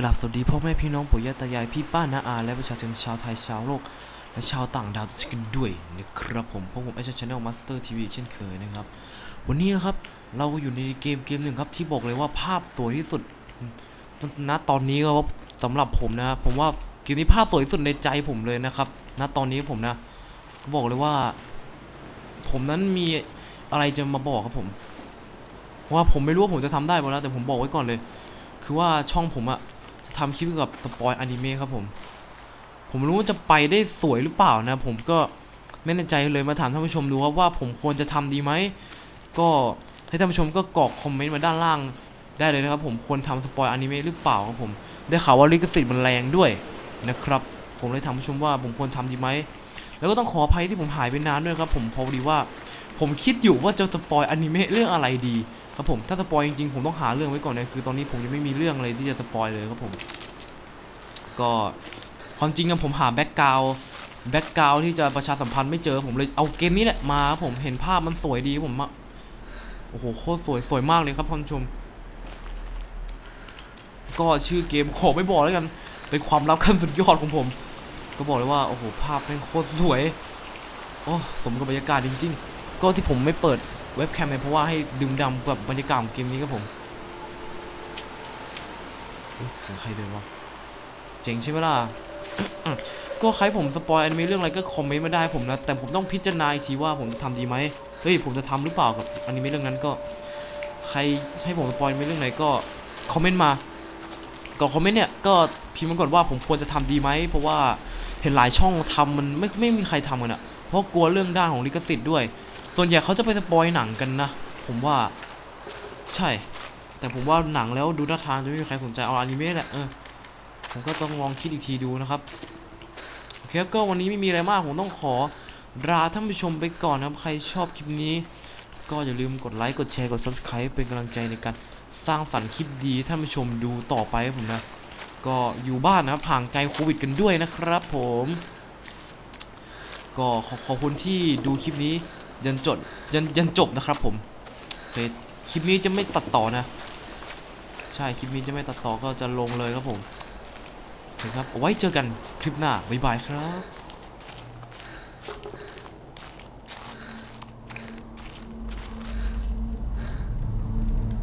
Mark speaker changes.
Speaker 1: กราบสวัสดีพ่อแม่พี่น้องปู่ย่าตายายพี่ป้าน้าอาและประชาชนชาวไทยชาวโลก และชาวต่างดาวทุกท่านด้วยนะครับผมพวกผมไอชแนลมาสเตอร์ทีวีเช่นเคยนะครับ วันนี้นะครับเราอยู่ในเกมเกมหนึ่งครับที่บอกเลยว่าภาพสวยที่สุดณตอนนี้ครับสำหรับผมนะผมว่าเกมนี้ภาพสวยที่สุดในใจผมเลยนะครับณตอนนี้ผมนะบอกเลยว่า ผมนั้นมีอะไรจะมาบอกครับผมว่าผมไม่รู้ว่าผมจะทำได้ป่ะนะแต่ผมบอกไว้ก่อนเลย คือว่าช่องผมอะ ทำคลิปเกี่ยวกับสปอยอนิเมะครับผม ผมไม่รู้ว่าจะไปได้สวยหรือเปล่านะ ผมก็ไม่แน่ใจเลยมาถามท่านผู้ชมดูครับว่าผมควรจะทำดีไหม ก็ให้ท่านผู้ชมก็กรอกคอมเมนต์มาด้านล่างได้เลยนะครับผมควรทำสปอยอนิเมะหรือเปล่าครับผมได้ข่าวว่าลิขสิทธิ์มันแรงด้วยนะครับ ผมเลยถามผู้ชมว่าผมควรทำดีไหมแล้วก็ต้องขออภัยที่ผมหายไปนานด้วยครับ ผมพราะดีว่า ผมคิดอยู่ว่าจะสปอยอนิเมะเรื่องอะไรดี ครับผมถ้าสปอยจริงๆผมต้องหาเรื่องไว้ก่อนนะคือตอนนี้ผมยังไม่มีเรื่องอะไรที่จะสปอยเลยครับผมก็ความจริงอะผมหาแบ็กกราวแบ็กกราวที่จะประชาสัมพันธ์ไม่เจอผมเลยเอาเกมนี้แหละมาครับผมเห็นภาพมันสวยดีผมโอ้โหโคตรสวยสวยมากเลยครับท่านผู้ชม ก็ชื่อเกมขอไม่บอกแล้วกันเป็นความลับขั้นสุดยอดของผม ก็บอกเลยว่าโอ้โหภาพเป็นโคตรสวยโอ้สมกับบรรยากาศจริง ๆ ก็ที่ผมไม่เปิด เว็บแคมเนี่ยเพราะว่าให้ดื่มด่ำกับบรรยากาศของเกมนี้ครับผมเสียงใครเดินวะเจ๋งใช่ไหมล่ะก็ใครผมสปอยอนิเมะเรื่องอะไรก็คอมเมนต์มาได้ผมนะแต่ผมต้องพิจารณาอีกทีว่าผมจะทำดีไหมเฮ้ยผมจะทำหรือเปล่ากับอนิเมะเรื่องนั้นก็ ใครให้ผมสปอยอนิเมะเรื่องไหนก็คอมเมนต์มาก็คอมเมนต์เนี่ยก็พิมพ์มาก่อนว่าผมควรจะทำดีไหมเพราะว่า เห็นหลายช่องทำมันไม่ไม่มีใครทำกันอะเพราะกลัวเรื่องด้านของลิขสิทธิ์ด้วย ส่วนใหญ่เขาจะไปสปอยหนังกันนะ ผมว่า ใช่ แต่ผมว่าหนังแล้วดูท่าทางจะไม่มีใครสนใจเอาอนิเมะแหละเออผมก็ต้องลองคิดอีกทีดูนะครับโอเคก็วันนี้ไม่มีอะไรมากผมต้องขอลาท่านผู้ชมไปก่อนนะครับใครชอบคลิปนี้ ก็อย่าลืมกดไลค์กดแชร์กด subscribe เป็นกำลังใจในการสร้างสรรค์คลิปดีท่านผู้ชมดูต่อไปครับผมนะ ก็อยู่บ้านนะครับห่างไกลโควิดกันด้วยนะครับผม ก็ขอขอบคุณที่ดูคลิปนี้ยันจดยันยันจบนะครับผมเคคลิปนี้จะไม่ตัดต่อนะ ใช่คลิปนี้จะไม่ตัดต่อก็จะลงเลยครับผมนะคครับไว้เจอกันคลิปหน้าบ๊ายบายครับ